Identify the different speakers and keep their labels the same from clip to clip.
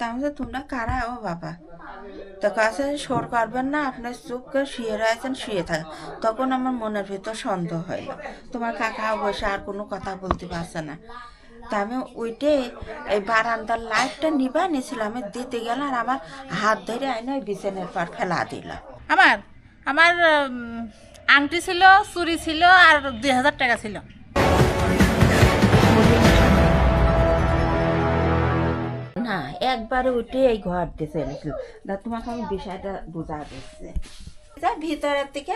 Speaker 1: তা আমি তোমরা কারা ও বাবা। তো কাছে সর করবেন না, আপনার চুপ করে শুয়ে রয়েছেন, শুয়ে থাকে। তখন আমার মনের ভিতর সন্দেহ হইল তোমার কাকা বসে আর কোনো কথা বলতে পারছে না। তা আমি উইটে এই বারান্দার লাইটটা নিবা নিয়েছিলাম। আমি দিতে গেলাম আর আমার হাত ধরে আইনে ওই বিছানের পর ফেলা দিলাম
Speaker 2: আমার আমার আংটি ছিল চুরি ছিল আর দুই হাজার টাকা ছিল।
Speaker 1: না একবারে উঠে এই ঘর দিয়ে চলেছিল না তোমাকে আমি বিষয়টা বোঝা দিচ্ছে যা ভিতরের থেকে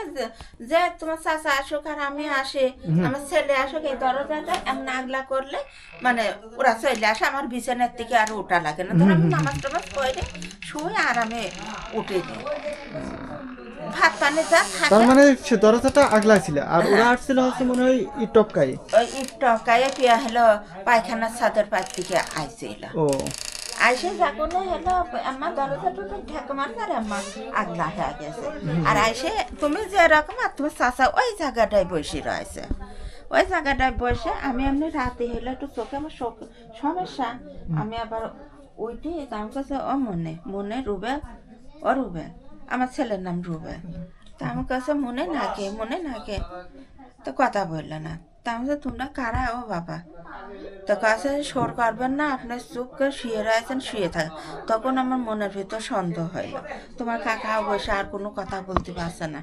Speaker 1: যে- তোমার চাচা আসুক আর আমি আসে আমার ছেলে আসুক এই দরজাটা এমন আগলা করলে মানে ওরা চলে আসে আমার বিছানার থেকে আর ওটা লাগে না। তখন আমি নামাজ টামাজ করে শুয়ে আর আমি উঠে দিই ভাত পানি যা
Speaker 3: তার
Speaker 1: থাকে
Speaker 3: মানে সে দরজাটা আগলা ছিল আর ওরা আসছিল হচ্ছে মনে হয় ই টপকাই
Speaker 1: ওই টকায় পিয়া হলো পায়খানার ছাদের পাশ থেকে আইছিল।
Speaker 3: ও।
Speaker 1: আইসে যখন হলো আমার দরজাটা ঠেকা মারছে আর আমার আগলা হয়ে গেছে। আর আইসে তুমি যে রকম আর তোমার চাচা ওই জায়গাটায় বসে রয়েছে। ওই জায়গাটায় বসে আমি এমনি রাতে হইলে একটু চোখে আমার সমস্যা। আমি আবার ওইটি আমার কাছে ও মনে মনে রুবেল ও রুবেল আমার ছেলের নাম রুবেল তা আমার কাছে মনে নাকে মনে নাকে। তো কথা বলল না। তা আমি তোমরা কারা ও বাবা? তো কাছে সর করবেন না আপনার চোখকে শুয়ে রয়েছেন, শুয়ে থাকে। তখন আমার মনের ভিতর সন্দেহ হইল। তোমার কাকা বসে আর কোনো কথা বলতে পারছে না।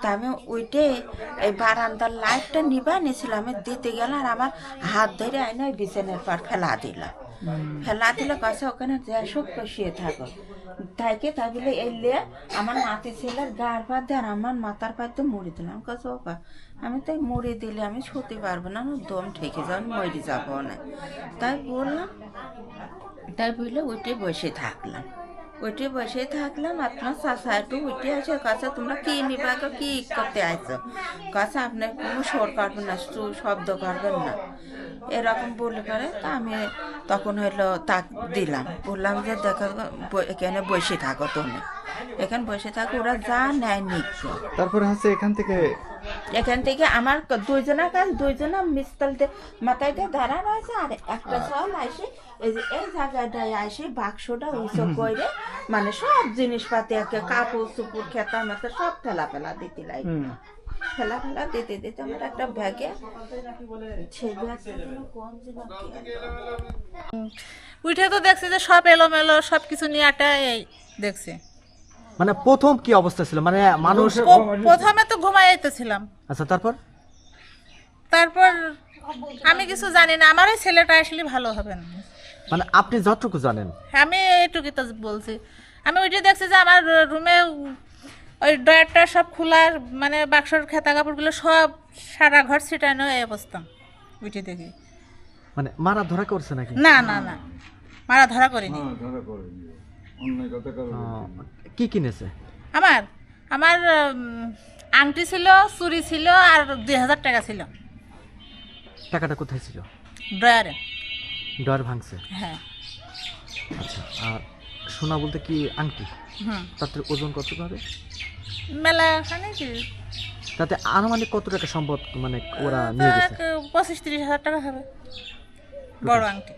Speaker 1: তা আমি উইটে এই বারান্দার লাইটটা নিবা নিয়েছিলাম আমি দিতে গেলাম আর আমার হাত ধরে আইনে ওই বিছানের পর ফেলা দিলাম। ফেলা দিলে কাছে ওখানে সব শুয়ে থাকো তাইকে তাই বলে এলে আমার নাতি ছেলের গার পা আর আমার মাথার পা দিয়ে মুড়ি দিলাম কাছে ওপা আমি তাই মুড়ি দিলে আমি শুতে পারব না দম ঠেকে যাও আমি মরে যাব না তাই বললাম তাই বললে উঠে বসে থাকলাম উঠে বসে থাকলাম আপনার চাষা একটু উঠে আসে কাছে তোমরা কি নিবা কি করতে আইছো কাছে আপনার কোনো সর করবেন না শব্দ করবেন না এরকম বলে পরে তা আমি তখন হইল তাক দিলাম। বললাম যে দেখো এখানে বসে থাকো তুমি। এখানে বসে থাকো, ওরা যা নেয় নিচ্ছে
Speaker 3: তারপরে হচ্ছে এখান থেকে
Speaker 1: এখান থেকে আমার ক- কাজ দুইজনা মিস্তাল মাথায় দিয়ে দাঁড়া রয়েছে আর একটা চাল আসে এই যে এই জায়গাটায় আসে বাক্সটা উঁচু করে মানে সব জিনিসপাতি একে কাপড় চুপুর খেতা মেতা সব ফেলা ফেলা দিতে লাগে। ফেলা ফেলা দিতে দিতে আমার একটা ব্যাগে
Speaker 2: উঠে তো দেখছি যে সব এলোমেলো সব কিছু নিয়ে একটা এই দেখছি।
Speaker 4: মানে প্রথম কি অবস্থা ছিল? মানে মানুষ
Speaker 2: প্রথমে তো ঘুমাই যেতেছিলাম
Speaker 4: আচ্ছা তারপর?
Speaker 2: তারপর আমি কিছু জানি না আমার ওই ছেলেটা আসলে ভালো হবে না।
Speaker 4: মানে আপনি যতটুকু জানেন।
Speaker 2: আমি এইটুকু তো বলছি। আমি ওইটা দেখছি যে আমার রুমে ওই ডয়ারটা সব খোলার মানে বাক্সর খেতা কাপড়গুলো সব সারা ঘর ছিটানো এই অবস্থা। ওইটা দেখি।
Speaker 4: মানে মারা ধরা করছে নাকি?
Speaker 2: না না না। মারা ধরা করিনি।
Speaker 4: কি কিনেছে?
Speaker 2: আমার আমার আংটি ছিল চুরি ছিল আর দুই হাজার টাকা ছিল।
Speaker 4: টাকাটা কোথায় ছিল?
Speaker 2: ড্রয়ারে।
Speaker 4: ডর ভাঙছে?
Speaker 2: হ্যাঁ।
Speaker 4: আচ্ছা আর সোনা বলতে কি আংটি?
Speaker 2: হুম।
Speaker 4: তাতে ওজন কত হবে
Speaker 2: মেলা খানে কি?
Speaker 4: তাতে আনুমানিক কত টাকা সম্পদ মানে ওরা নিয়ে গেছে?
Speaker 2: পঁচিশ তিরিশ হাজার টাকা হবে। বড় আংটি।